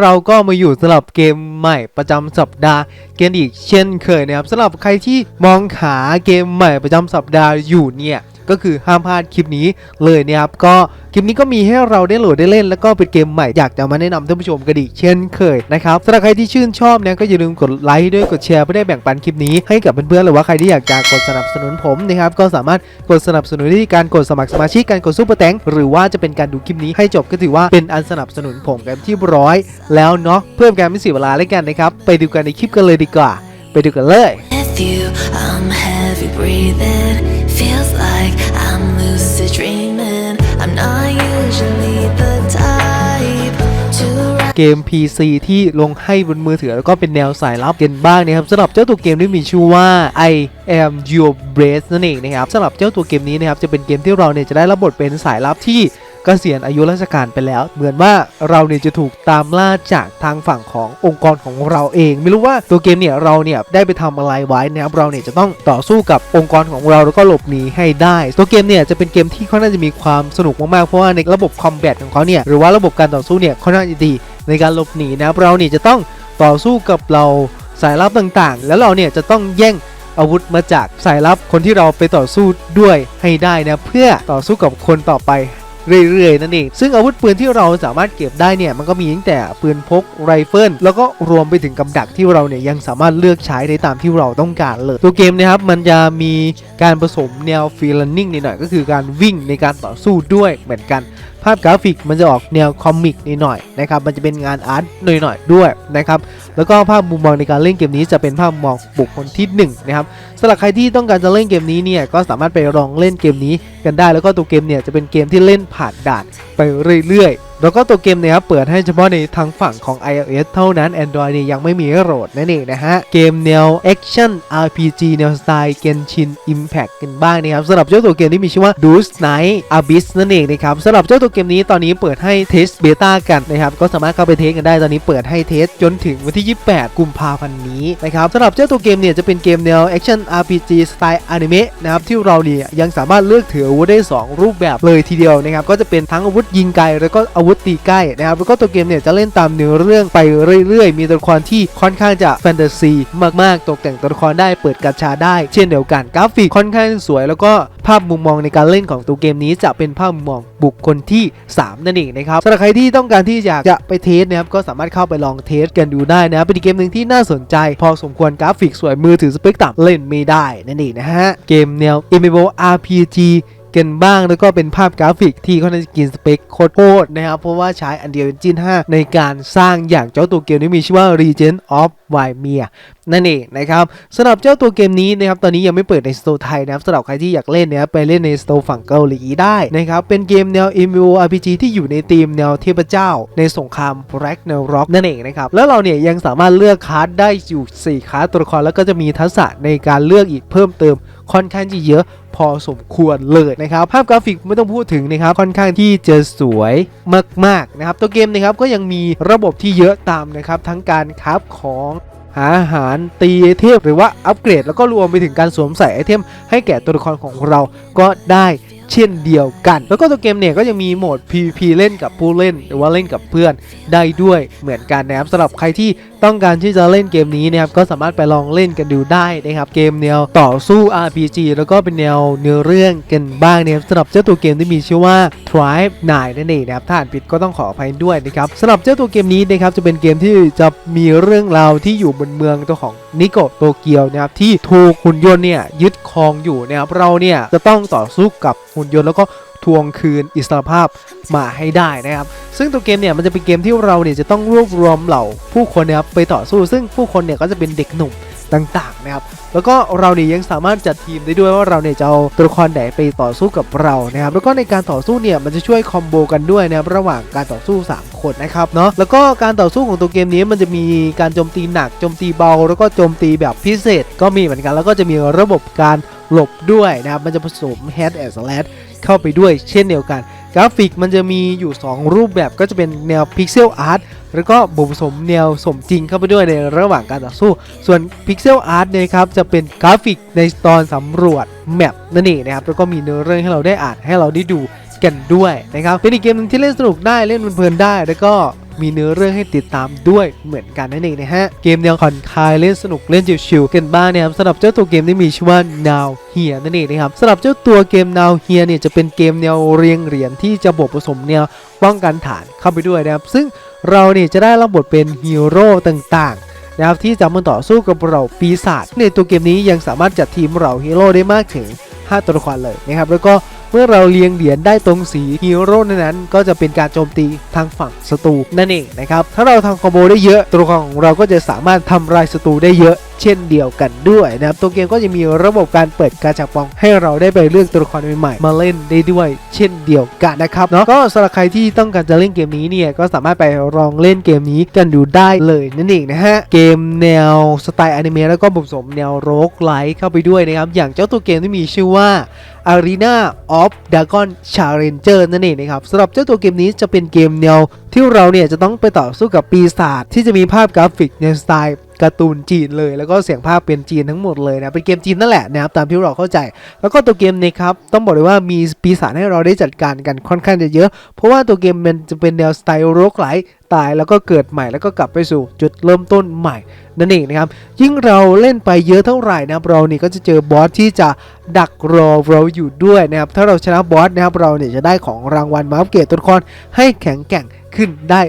เราก็มาอยู่สำหรับเกมใหม่ประจำสัปดาห์กันอีกเช่นเคยนะครับสำหรับใครที่มองหาเกมใหม่ประจำสัปดาห์อยู่เนี่ย ก็คือห้ามพลาดคลิปนี้เลยนะครับก็คลิปนี้ก็มีให้เราได้โหลดได้เล่น แล้วก็เป็นเกมใหม่อยากจะมาแนะนำท่านผู้ชมกันอีกเช่นเคยนะครับสำหรับใครที่ชื่นชอบเนี่ยก็อย่าลืมกดไลค์ด้วยกดแชร์เพื่อได้แบ่งปันคลิปนี้ให้กับเพื่อนๆหรือว่าใครที่อยากจะกดสนับสนุนผมนะครับก็สามารถกดสนับสนุนได้ที่การกดสมัครสมาชิกการกดซุปเปอร์แตงหรือว่าจะเป็นการดูคลิปนี้ให้จบก็ถือว่าเป็นอันสนับสนุนผมกันที่ร้อยแล้วเนาะเพิ่มการไม่เสียเวลาเลยกันนะครับไปดูกันในคลิปกันเลยดีกว่า ไปดูกันเลย Feels like I'm lucid dreaming. I'm not usually the type to เกม PC ที่ลงให้บนมือถือแล้วก็เป็นแนวสายลับกันบ้างนะครับสำหรับเจ้าตัวเกมที่มีชื่อว่า I am your brace นั่นเองนะครับสำหรับเจ้าตัวเกมนี้นะครับจะเป็นเกมที่เราเนี่ยจะได้รับบทเป็นสายลับที่ กษียณอายุราชการไปแล้ว เหมือนว่าเราเนี่ยจะถูกตามล่าจากทางฝั่งขององค์กรของเราเอง ไม่รู้ว่าตัวเกมเนี่ยเราเนี่ยได้ไปทำอะไรไว้นะครับเราเนี่ยจะต้องต่อสู้กับองค์กรของเราแล้วก็หลบหนีให้ได้ ตัวเกมเนี่ยจะเป็นเกมที่ค่อนข้างจะมีความสนุกมากๆเพราะว่าในระบบคอมแบทของเขาเนี่ยหรือว่าระบบการต่อสู้เนี่ยค่อนข้างจะดีในการหลบหนีนะครับเราเนี่ยจะต้องต่อสู้กับเราสายลับต่างๆ แล้วเราเนี่ยจะต้องแย่งอาวุธมาจากสายลับคนที่เราไปต่อสู้ด้วยให้ได้นะเพื่อต่อสู้กับคนต่อไป เรื่อยๆ นั่นเอง ซึ่งอาวุธปืนที่เราสามารถเก็บได้เนี่ยมันก็มีตั้งแต่ปืนพกไรเฟิลแล้วก็รวมไปถึงกับดักที่เราเนี่ยยังสามารถเลือกใช้ได้ตามที่เราต้องการเลย ตัวเกมนะครับมันจะมีการผสมแนวฟีลลิ่งนิดหน่อยก็คือการวิ่งในการต่อสู้ด้วยเหมือนกัน ภาพกราฟิกมันจะออกแนวคอมิกนิดหน่อยนะครับ มันจะเป็นงานอาร์ตหน่อยๆด้วยนะครับ แล้วก็ภาพมุมมองในการเล่นเกมนี้จะเป็นภาพมองบุคคลที่1นะครับสำหรับใครที่ต้องการจะเล่นเกมนี้เนี่ยก็สามารถไปลองเล่นเกมนี้กันได้ แล้วก็ตัวเกมเนี่ยจะเป็นเกมที่เล่นผ่านด่านไปเรื่อยๆแล้วก็ตัวเกมเนี่ยครับเปิดให้เฉพาะในทางฝั่งของ iOS เท่านั้น Android เนี่ยยังไม่มีโหลดนั่นเองนะฮะ เกมแนว Action RPG แนวสไตล์ Genshin Impact กันบ้างนะครับสำหรับเจ้าตัวเกมที่มีชื่อว่า Dust Night Abyss นั่นเองนะครับสำหรับเจ้าตัวเกมนี้ตอนนี้เปิดให้เทสเบต้ากันนะครับก็สามารถเข้าไปเทสกันได้ตอนนี้เปิดให้เทสจนถึงวันที่ 28 กุมภาพันธ์นี้นะครับสำหรับเจ้าตัวเกมเนี่ยจะเป็นเกมแนว Action RPG สไตล์อนิเมะนะครับที่เราเนี่ยยังสามารถเลือกถืออาวุธได้ 2 รูปแบบเลยทีเดียวนะครับก็จะเป็นทั้งอาวุธยิงไกลแล้วก็อาวุธตีใกล้นะครับแล้วก็ตัวเกมเนี่ยจะเล่นตามเนื้อเรื่องไปเรื่อยๆ มีตัวละครที่ค่อนข้างจะแฟนตาซีมากๆ ตกแต่งตัวละครได้เปิดกาชาได้ เช่นเดียวกันกราฟิกค่อนข้างสวย แล้วก็ภาพมุมมองในการเล่นของตัวเกมนี้จะเป็นภาพมุมมองบุคคลที่ 3 นั่นเองนะครับสำหรับใครที่ต้องการที่อยากจะไปเทสนะครับก็สามารถเข้าไปลองเทสกันดูได้นะเป็นเกมหนึ่งที่น่าสนใจ พอสมควรกราฟิกสวยมือถือสเปคต่ำเล่นไม่ได้นั่นเองนะฮะเกมแนว MMORPG กันบ้าง แล้วก็เป็นภาพกราฟิกที่ค่อนข้างจะกินสเปคโคตรๆนะครับ เพราะว่าใช้ Unreal Engine 5ในการสร้างอย่างเจ้าตัวเกมที่มีชื่อว่า Regent of Vimir นั่นเองนะครับสำหรับเจ้าตัวเกมนี้นะครับตอนนี้ยังไม่เปิดในสโตร์ไทยนะครับสำหรับใครที่อยากเล่นนะครับไปเล่นในสโตร์ฝั่งเกาหลีได้นะครับเป็นเกมแนว MMORPG ที่อยู่ในธีมแนวเทพเจ้า ในสงคราม Ragnarok นั่นเองนะครับแล้วเราเนี่ยยังสามารถเลือกคาร์ดได้อยู่ 4คาร์ดตัวละครแล้วก็จะมีทักษะในการเลือกอีกเพิ่มเติมค่อนข้างที่เยอะ พอสมควรเลยนะครับภาพกราฟิกไม่ต้องพูดถึงนะครับค่อนข้างที่จะสวยมากๆนะครับตัวเกมนะครับก็ยังมีระบบที่เยอะตามนะครับทั้งการคราฟของหาอาหารตีเทพหรือว่าอัปเกรด แล้วก็รวมไปถึงการสวมใส่ไอเทมให้แก่ตัวละครของเราก็ได้ เช่นเดียวกัน แล้วก็ตัวเกมเนี่ยก็ยังมีโหมด PVP เล่นกับผู้เล่น หรือว่าเล่นกับเพื่อนได้ด้วยเหมือนกันนะครับสำหรับใครที่ต้องการที่จะเล่นเกมนี้นะครับก็สามารถไปลองเล่นกันดูได้นะครับเกมแนวต่อสู้ RPG แล้วก็เป็นแนวเนื้อเรื่องกันบ้างนะครับสำหรับเจ้าตัวเกมที่มีชื่อว่า Tribe 9นั่นเองนะครับถ้าอ่านผิดก็ต้องขออภัยด้วยนะครับสำหรับเจ้าตัวเกมนี้นะครับจะเป็นเกมที่จะมีเรื่องราวที่อยู่บนเมืองตัวของนิโกโตเกียวนะครับที่ถูกหุ่นยนต์เนี่ยยึดครองอยู่นะครับเราเนี่ยจะต้องต่อสู้กับหุ่นยนต์แล้วก็ทวงคืนอิสรภาพมาให้ได้นะครับ ซึ่งตัวเกมเนี่ยมันจะเป็นเกมที่เราเนี่ยจะต้องรวบรวมเหล่าผู้คนนะครับไปต่อสู้ ซึ่งผู้คนเนี่ยก็จะเป็นเด็กหนุ่มต่างๆนะครับ แล้วก็เราเนี่ยยังสามารถจัดทีมได้ด้วยว่าเราเนี่ยจะเอาตัวละครไหนไปต่อสู้กับเรานะครับ แล้วก็ในการต่อสู้เนี่ยมันจะช่วยคอมโบกันด้วยนะครับระหว่างการต่อสู้ 3 คนนะครับเนาะ แล้วก็การต่อสู้ของตัวเกมนี้มันจะมีการโจมตีหนัก โจมตีเบา แล้วก็โจมตีแบบพิเศษ ก็มีเหมือนกัน แล้วก็จะมีระบบการ หลบด้วยนะครับ มันจะผสม head and slash เข้าไปด้วยเช่นเดียวกัน กราฟิกมันจะมีอยู่ 2 รูปแบบก็จะเป็นแนวพิกเซลอาร์ตแล้วก็ผสมแนวสมจริงเข้าไปด้วยในระหว่างการต่อสู้ ส่วนพิกเซลอาร์ตเนี่ยครับจะเป็นกราฟิกในตอนสำรวจแมปนั่นเองนะครับ แล้วก็มีเนื้อเรื่องให้เราได้อ่านให้เราได้ดูกันด้วยนะครับ เป็นอีกเกมหนึงที่เล่นสนุกได้เล่นเพลินได้ แล้วก็ มีเนื้อเรื่องให้ติดตามด้วยเหมือนกันนั่นเองนะฮะ เกมแนวผ่อนคลายเล่นสนุกเล่นชิวๆกันบ้างนะครับสำหรับเจ้าตัวเกมที่มีชื่อว่า Now Here นั่นเองนะครับสำหรับเจ้าตัวเกม Now Here เนี่ยจะเป็นเกมแนวเรียงเหรียญที่จะบวกผสมแนวป้องกันฐานเข้าไปด้วยนะครับซึ่งเราเนี่ยจะได้รับบทเป็นฮีโร่ต่างๆนะครับที่จะมาต่อสู้กับเราปีศาจในตัวเกมนี้ยังสามารถจัดทีมเราฮีโร่ได้มากถึง 5 ตัวละครเลยนะครับแล้วก็ มื่อเราเรียงเหรียญได้ตรงสีฮีโร่นั้นก็จะเป็นการโจมตีทางฝั่งศัตรูนั่นเองนะครับถ้าเราทำคอมโบได้เยอะ ตัวของเราก็จะสามารถทำลายศัตรูได้เยอะ เช่นเดียวกันด้วยนะครับตัวเกมก็จะมีระบบการเปิดกาชาปอง ให้เราได้ไปเลือกตัวละครใหม่ๆมาเล่นได้ด้วย เช่นเดียวกันนะครับเนาะก็สำหรับใครที่ต้องการจะเล่นเกมนี้เนี่ยก็สามารถไปลองเล่นเกมนี้กันดูได้เลยนั่นเองนะฮะเกมแนวสไตล์อนิเมะแล้วก็ผสมแนวโรกไลท์เข้าไปด้วยนะครับอย่างเจ้าตัวเกมที่มีชื่อว่า Arena of Dragon Challenger นั่นเองนะครับสำหรับเจ้าตัวเกมนี้จะเป็นเกมแนวที่เราเนี่ยจะต้องไปต่อสู้กับปีศาจที่จะมีภาพกราฟิกในสไตล์ การ์ตูนจีนเลย แล้วก็เสียงภาพเป็นจีนทั้งหมดเลยนะเป็นเกมจีนนั่นแหละนะครับตามที่เราเข้าใจ แล้วก็ตัวเกมเนะครับต้องบอกเลยว่ามีปีศาจให้เราได้จัดการกันค่อนข้างจะเยอะ เพราะว่าตัวเกมมันจะเป็นแนวสไตล์โรกไลตายแล้วก็เกิดใหม่แล้วก็กลับไปสู่จุดเริ่มต้นใหม่นั่นเองนะครับยิ่งเราเล่นไปเยอะเท่าไหร่นะครับเรานี่ยก็จะเจอบอสที่จะดักรอเราอยู่ด้วยนะครับถ้าเราชนะบอสนะครับเราเนี่ยจะได้ของรางวัลมาอัปเกรดตัวละครให้แข็งแกร่ง ขึ้นได้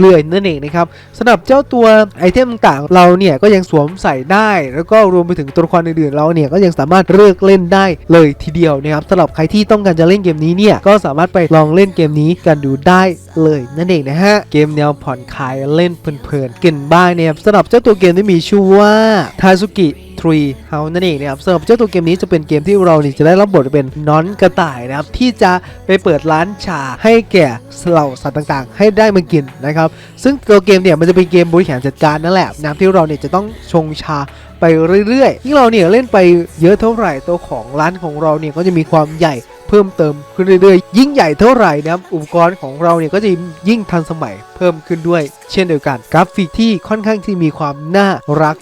เรื่อยๆนั่นเองนะครับสำหรับเจ้าตัวไอเทมต่างๆเราเนี่ยก็ยังสวมใส่ได้ แล้วก็รวมไปถึงตัวละครอื่นๆเราเนี่ยก็ยังสามารถเลือกเล่นได้เลยทีเดียวนะครับสำหรับใครที่ต้องการจะเล่นเกมนี้เนี่ยก็สามารถไปลองเล่นเกมนี้กันดูได้เลยนั่นเองนะฮะเกมแนวผ่อนคลายเล่นเพลินๆกันบ้างนะครับสำหรับเจ้าตัวเกมที่มีชื่อว่าทาซุกิ ทรีเฮานั่นเองนะครับสำหรับเจ้าตัวเกมนี้จะเป็นเกมที่เรานี่จะได้รับบทเป็นน้อนกระต่ายนะครับที่จะไปเปิดร้านชาให้แก่เหล่าสัตว์ต่างๆ ให้ได้มากินนะครับซึ่งตัวเกมเนี่ยมันจะเป็นเกมบริหารจัดการนั่นแหละนะที่เราเนี่ยจะต้องชงชาไปเรื่อยๆยิ่งเราเนี่ยเล่นไปเยอะเท่าไหร่ตัวของร้านของเราเนี่ยก็จะมีความใหญ่เพิ่มเติมขึ้นเรื่อยๆ ยิ่งใหญ่เท่าไหร่นะครับอุปกรณ์ของเราเนี่ยก็จะยิ่งทันสมัย เพิ่มขึ้นด้วย เช่นเดียวกัน กราฟิกที่ค่อนข้างที่มีความน่ารัก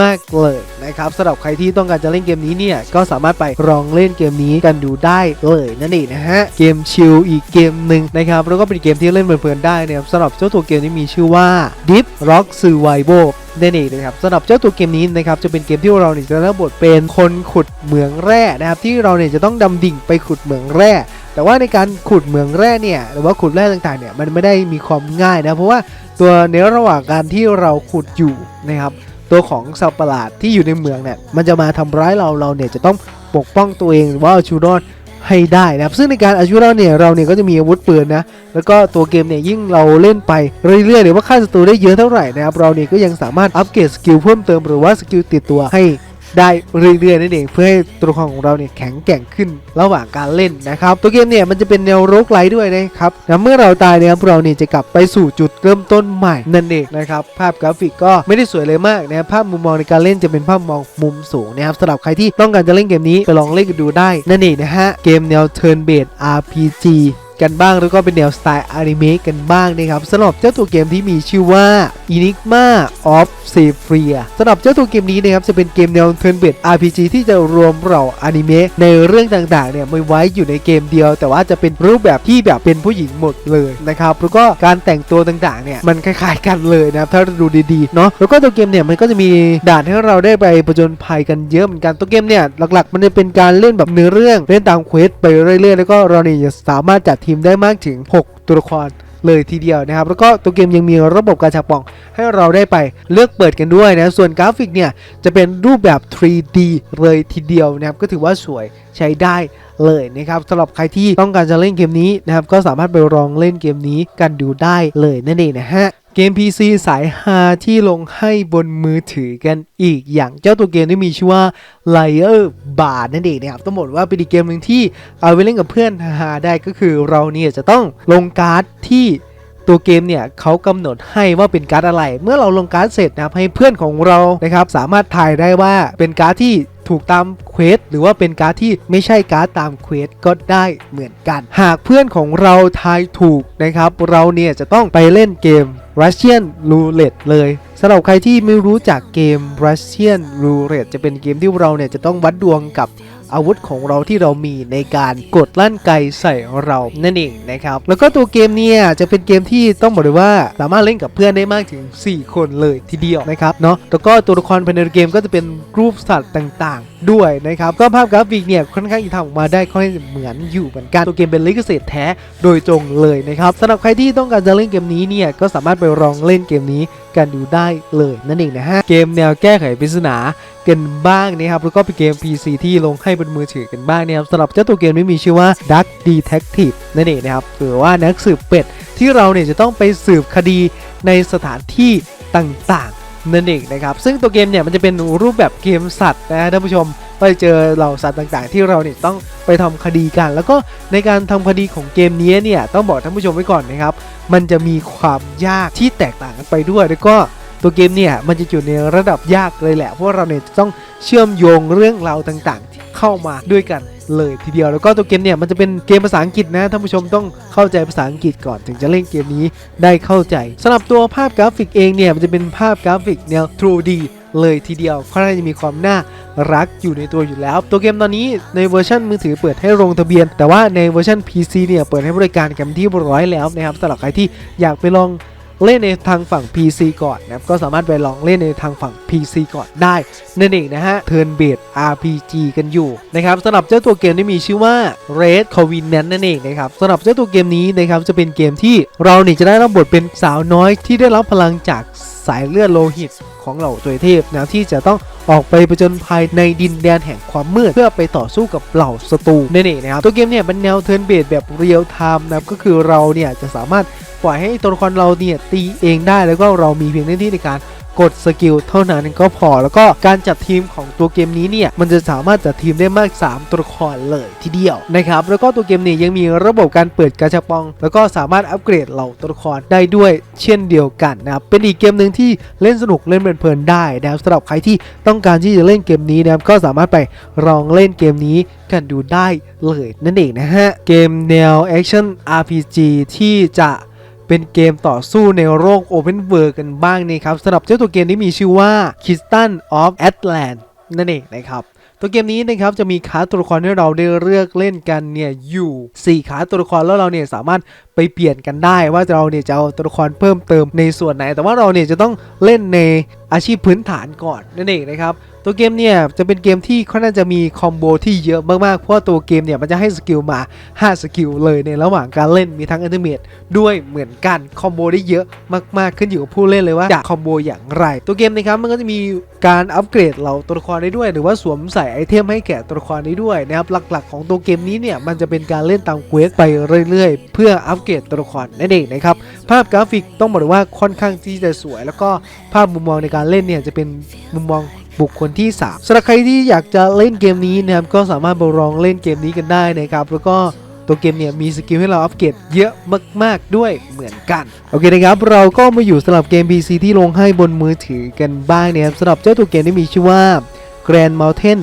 มากๆเลยนะครับสำหรับใครที่ต้องการจะเล่นเกมนี้เนี่ยก็สามารถไปลองเล่นเกมนี้กันดูได้เลยนั่นเองนะฮะเกมชิลอีกเกมหนึ่งนะครับแล้วก็เป็นเกมที่เล่นเพลินๆได้นะครับสำหรับเจ้าตัวเกมที่มีชื่อว่า Deep Rock Survival นั่นเองนะครับสำหรับเจ้าตัวเกมนี้นะครับจะเป็นเกมที่เราเนี่ยจะรับบทเป็นคนขุดเหมืองแร่นะครับที่เราเนี่ยจะต้องดำดิ่งไปขุดเหมืองแร่ แต่ว่าในการขุดเหมืองแร่เนี่ยหรือว่าขุดแร่ต่างๆเนี่ยมันไม่ได้มีความง่ายนะเพราะว่าตัวในระหว่างการที่เราขุดอยู่นะครับตัวของสัตว์ประหลาดที่อยู่ในเมืองเนี่ยมันจะมาทำร้ายเราเราเนี่ยจะต้องปกป้องตัวเองหรือว่าเอาชีวิตรอดให้ได้นะครับซึ่งในการเอาชีวิตรอดเนี่ยเราเนี่ยก็จะมีอาวุธปืนนะแล้วก็ตัวเกมเนี่ยยิ่งเราเล่นไปเรื่อยๆหรือว่าฆ่าศัตรูได้เยอะเท่าไหร่นะครับเราเนี่ยก็ยังสามารถอัปเกรดสกิลเพิ่มเติมหรือว่าสกิลติดตัวให้ ได้เรื่อยๆนั่นเองเพื่อให้ตัวละครของเราเนี่ยแข็งแกร่งขึ้นระหว่างการเล่นนะครับ ตัวเกมเนี่ยมันจะเป็นแนวโรกไลด้วยนะครับแล้วเมื่อเราตายเนี่ยครับเราเนี่ยจะกลับไปสู่จุดเริ่มต้นใหม่นั่นเองนะครับภาพกราฟิกก็ไม่ได้สวยเลยมากนะภาพมุมมองในการเล่นจะเป็นภาพมองมุมสูงนะครับสำหรับใครที่ต้องการจะเล่นเกมนี้ไปลองเล่นกันดูได้นั่นเองนะฮะเกมแนว Turn Based RPG กันบ้างแล้วก็เป็นแนวสไตล์อนิเมะกันบ้างนะครับสำหรับเจ้าตัวเกมที่มีชื่อว่า Enigma of s e p h i a สำหรับเจ้าตัวเกมนี้นะครับจะเป็นเกมแนว Turn Based RPG ที่จะรวมเหล่าอนิเมะในเรื่องต่างๆเนี่ยมาไว้อยู่ในเกมเดียว แต่ว่าจะเป็นรูปแบบที่แบบเป็นผู้หญิงหมดเลยนะครับแล้วก็การแต่งตัวต่างๆเนี่ยมันคล้ายๆกันเลยนะครับถ้าดูดีๆเนาะแล้วก็ตัวเกมเนี่ยมันก็จะมีด่านให้เราได้ไปประจนภัยกันเยอะเหมือนกันตัวเกมเนี่ยหลักๆ มันจะเป็นการเล่นแบบเนื้อเรื่องเล่นตามเควสไปเรื่อยๆแล้วก็เราเนี่ยจะสามารถจัดทีมได้มากถึง 6 ตัวละครเลยทีเดียวนะครับ แล้วก็ตัวเกมยังมีระบบการฉาบปองให้เราได้ไปเลือกเปิดกันด้วยนะ ส่วนกราฟิกเนี่ย จะเป็นรูปแบบ 3D เลยทีเดียวนะครับ ก็ถือว่าสวยใช้ได้ เลยนะครับสำหรับใครที่ต้องการจะเล่นเกมนี้นะครับก็สามารถไปลองเล่นเกมนี้กันดูได้เลยนั่นเองนะฮะเกม PC สายฮาที่ลงให้บนมือถือกันอีกอย่างเจ้าตัวเกมที่มีชื่อว่า Liar Bar นั่นเองนะครับต้องบอกว่าเป็นอีกเกมหนึ่งที่เอาไปเล่นกับเพื่อนฮาได้ก็คือเราเนี่ยจะต้องลงการ์ดที่ตัวเกมเนี่ยเขากำหนดให้ว่าเป็นการ์ดอะไร เมื่อเราลงการ์ดเสร็จนะครับให้เพื่อนของเรานะครับสามารถทายได้ว่าเป็นการ์ดที่ ถูกตามเควสหรือว่าเป็นการ์ดที่ไม่ใช่การ์ดตามเควสก็ได้เหมือนกัน หากเพื่อนของเราทายถูกนะครับ เราเนี่ยจะต้องไปเล่นเกม Russian Roulette เลยสำหรับใครที่ไม่รู้จักเกม Russian Roulette จะเป็นเกมที่เราเนี่ยจะต้องวัดดวงกับ อาวุธของเราที่เรามีในการกดลั่นไกใส่เรานั่นเองนะครับแล้วก็ตัวเกมเนี่ยจะเป็นเกมที่ต้องบอกเลยว่าสามารถเล่นกับเพื่อนได้มากถึง 4 คนเลยทีเดียวนะครับเนาะแล้วก็ตัวละครภายในเกมก็จะเป็นรูปสัตว์ต่างๆด้วยนะครับ ก็ภาพกราฟิกเนี่ยค่อนข้างจะทำออกมาได้ค่อนข้างเหมือนอยู่เหมือนกันตัวเกมเป็นลิขสิทธิ์แท้โดยตรงเลยนะครับสำหรับใครที่ต้องการจะเล่นเกมนี้เนี่ยก็สามารถไปลองเล่นเกมนี้กันดูได้เลยนั่นเองนะฮะเกมแนวแก้ไขปริศนากันบ้างนะครับแล้วก็เป็นเกม PC ที่ลงให้บนมือถือกันบ้างนะครับสำหรับเจ้าตัวเกมนี้มีชื่อว่า Duck Detective นั่นเองนะครับหรือว่านักสืบเป็ดที่เราเนี่ยจะต้องไปสืบคดีในสถานที่ต่างๆ นั่นเองนะครับ ซึ่งตัวเกมเนี่ยมันจะเป็นรูปแบบเกมสัตว์นะฮะท่านผู้ชมไปเจอเหล่าสัตว์ต่างๆ ที่เราเนี่ยต้องไปทำคดีกัน แล้วก็ในการทำคดีของเกมนี้เนี่ยต้องบอกท่านผู้ชมไว้ก่อนนะครับ มันจะมีความยากที่แตกต่างกันไปด้วย แล้วก็ตัวเกมเนี่ยมันจะอยู่ในระดับยากเลยแหละเพราะเราเนี่ยจะต้องเชื่อมโยงเรื่องราวต่างๆ เข้ามาด้วยกันเลยทีเดียวแล้วก็ตัวเกมเนี่ยมันจะเป็นเกมภาษาอังกฤษนะท่านผู้ชมต้องเข้าใจภาษาอังกฤษก่อนถึงจะเล่นเกมนี้ได้เข้าใจสำหรับตัวภาพกราฟิกเองเนี่ยมันจะเป็นภาพกราฟิกแนว 2D เลยทีเดียวค่อนข้างจะมีความน่ารักอยู่ในตัวอยู่แล้ว ตัวเกมตอนนี้ในเวอร์ชันมือถือเปิดให้ลงทะเบียน แต่ว่าในเวอร์ชัน PC เนี่ยเปิดให้บริการกันที่เรียบร้อยแล้วนะครับสำหรับใครที่อยากไปลอง เล่นในทางฝั่ง PC ก่อนนะครับก็สามารถไปลองเล่นในทางฝั่ง PC ก่อนได้นั่นเองนะฮะเทิร์นเบด RPG กันอยู่นะครับสำหรับเจ้าตัวเกมที่มีชื่อว่า Red Covenant นั่นเองนะครับสำหรับเจ้าตัวเกมนี้นะครับจะเป็นเกมที่เราเนี่ยจะได้รับบทเป็นสาวน้อยที่ได้รับพลังจากสายเลือดโลหิตของเหล่าตัวเทพนะที่จะต้อง ออกไปปะจนภัยในดินแดนแห่งความมืด เพื่อไปต่อสู้กับเหล่าศัตรูนั่นเองนะครับตัวเกมเนี่ยเป็นแนวเทิร์นเบดแบบเรียลไทม์นะครับก็คือเราเนี่ยจะสามารถปล่อยให้ตัวละครเราเนี่ยตีเองได้แล้วก็เรามีเพียงหน้าที่ในการ กดสกิลเท่านั้นก็พอแล้วก็การจัดทีมของตัวเกมนี้เนี่ยมันจะสามารถจัดทีมได้มาก 3 ตัวละครเลยทีเดียวนะครับแล้วก็ตัวเกมนี้ยังมีระบบการเปิดกาชาปอง แล้วก็สามารถอัปเกรดเหล่าตัวละครได้ด้วยเช่นเดียวกันนะครับเป็นอีกเกมหนึ่งที่เล่นสนุกเล่นเพลินๆได้นะครับสำหรับใครที่ต้องการที่จะเล่นเกมนี้นะครับก็สามารถไปลองเล่นเกมนี้กันดูได้เลยนั่นเองนะฮะเกมแนว Action RPG ที่จะ เป็นเกมต่อสู้ในโลก Open World กันบ้างนี่ครับสำหรับเจ้าตัวเกมที่มีชื่อว่า k i s t a n of Atlant นั่นเองนะครับตัวเกมนี้นะครับจะมีคาตัวละครให้เราได้เลือกเล่นกันเนี่ยอยู่4คาตัวละครแล้วเราเนี่ยสามารถไปเปลี่ยนกันได้ว่าเราเนี่ยจะเอาตัวละครเพิ่มเติมในส่วนไหน แต่ว่าเราเนี่ยจะต้องเล่นในอาชีพพื้นฐานก่อนนั่นเองนะครับตัวเกมเนี่ยจะเป็นเกมที่ค่อนข้างจะมีคอมโบที่เยอะมากๆ เพราะว่าตัวเกมเนี่ยมันจะให้สกิลมา 5 สกิลเลยในระหว่างการเล่นมีทั้งอันเทอร์เมดด้วยเหมือนกันคอมโบได้เยอะมากๆขึ้นอยู่กับผู้เล่นเลยว่าจะคอมโบอย่างไร ตัวเกมนะครับมันก็จะมีการอัปเกรดเราตัวละครได้ด้วย หรือว่าสวมใส่ไอเทมให้แก่ตัวละครได้ด้วยนะครับหลักๆ ของตัวเกมนี้เนี่ยมันจะเป็นการเล่นตามเควสไปเรื่อยๆ เพื่ออัปเกรดตัวละครนั่นเองนะครับภาพกราฟิกต้องบอกเลยว่าค่อนข้างที่จะสวย แล้วก็ภาพมุมมองในการเล่นเนี่ยจะเป็นมุมมอง บุคคลที่ 3สำหรับใครที่อยากจะเล่นเกมนี้นะครับก็สามารถไปลองเล่นเกมนี้กันได้นะครับแล้วก็ตัวเกมเนี่ยมีสกิลให้เราอัปเกรดเยอะมาก ๆ ด้วยเหมือนกัน โอเคนะครับ เราก็มาอยู่สำหรับเกม PC ที่ลงให้บนมือถือกันบ้างนะครับสำหรับเจ้าตัวเกมที่มีชื่อว่า Grand Mountain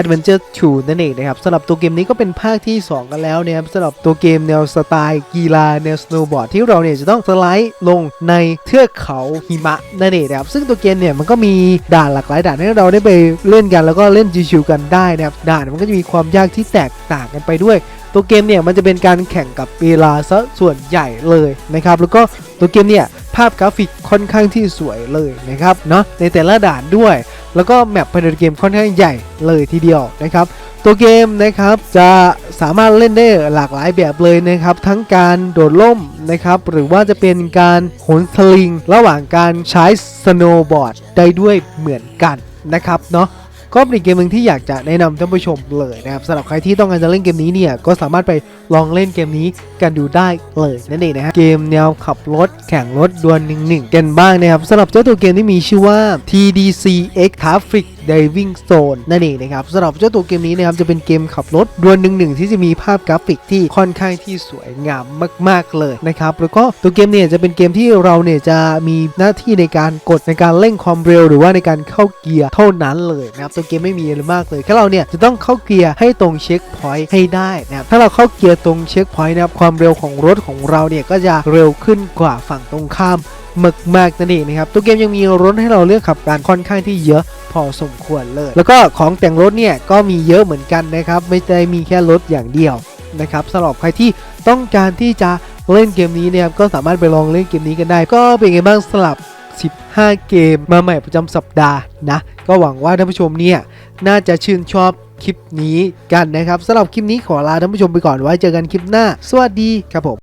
Adventure 2 นั่นเองนะครับสำหรับตัวเกมนี้ก็เป็นภาคที่ 2 กันแล้วนะครับสำหรับตัวเกมแนวสไตล์กีฬาแนวสโนว์บอร์ดที่เราเนี่ยจะต้องสไลด์ลงในเทือกเขาหิมะนั่นเองนะครับซึ่งตัวเกมเนี่ยมันก็มีด่านหลากหลายด่านให้เราได้ไปเล่นกันแล้วก็เล่นชิวๆกันได้นะครับด่านมันก็จะมีความยากที่แตกต่างกันไปด้วย ตัวเกมเนี่ยมันจะเป็นการแข่งกับเวลาซะส่วนใหญ่เลยนะครับแล้วก็ ตัวเกมเนี่ยภาพกราฟิกค่อนข้างที่สวยเลยนะครับเนาะในแต่ละด่านด้วย แล้วก็แมปภายในเกมค่อนข้างใหญ่เลยทีเดียวนะครับตัวเกมนะครับจะสามารถเล่นได้หลากหลายแบบเลยนะครับทั้งการโดดล่มนะครับหรือว่าจะเป็นการโหนสลิง ระหว่างการใช้สโนว์บอร์ดได้ด้วยเหมือนกันนะครับเนาะ ก็เป็นอีกเกมหนึ่งที่อยากจะแนะนำท่านผู้ชมเลยนะครับสำหรับใครที่ต้องการจะเล่นเกมนี้เนี่ยก็สามารถไปลองเล่นเกมนี้กันดูได้เลยนั่นเองนะฮะเกมแนวขับรถแข่งรถดวลหนึ่งหนึ่งกันบ้างนะครับสำหรับเจ้าตัวเกมที่มีชื่อว่า TDC X Traffic Diving Zone นั่นเองนะครับสำหรับเจ้าตัวเกมนี้นะครับจะเป็นเกมขับรถดวลหนึ่งหนึ่งที่จะมีภาพกราฟิกที่ค่อนข้างที่สวยงามมาก ๆเลยนะครับแล้วก็ตัวเกมเนี่ยจะเป็นเกมที่เราเนี่ยจะมีหน้าที่ในการกดในการเร่งความเร็ว หรือว่าในการเข้าเกียร์เท่านั้นเลยนะครับตัวเกมไม่มีอะไรมากเลยแค่เราเนี่ยจะต้องเข้าเกียร์ให้ตรงเช็คพอยต์ให้ได้นะครับถ้าเราเข้าเกียร์ตรงเช็คพอยต์นะครับความเร็วของรถของเราเนี่ยก็จะเร็วขึ้นกว่าฝั่งตรงข้าม มากๆนั่นเองนะครับตัวเกมยังมีรถให้เราเลือกขับกันค่อนข้างที่เยอะพอสมควรเลย แล้วก็ของแต่งรถเนี่ยก็มีเยอะเหมือนกันนะครับไม่ได้มีแค่รถอย่างเดียวนะครับสำหรับใครที่ต้องการที่จะเล่นเกมนี้นะครับก็สามารถไปลองเล่นเกมนี้กันได้ ก็เป็นไงบ้างสลับ 15 เกมมาใหม่ประจำสัปดาห์นะก็หวังว่าท่านผู้ชมเนี่ยน่าจะชื่นชอบคลิปนี้กันนะครับสำหรับคลิปนี้ขอลาท่านผู้ชมไปก่อนไว้เจอกันคลิปหน้า สวัสดีครับผม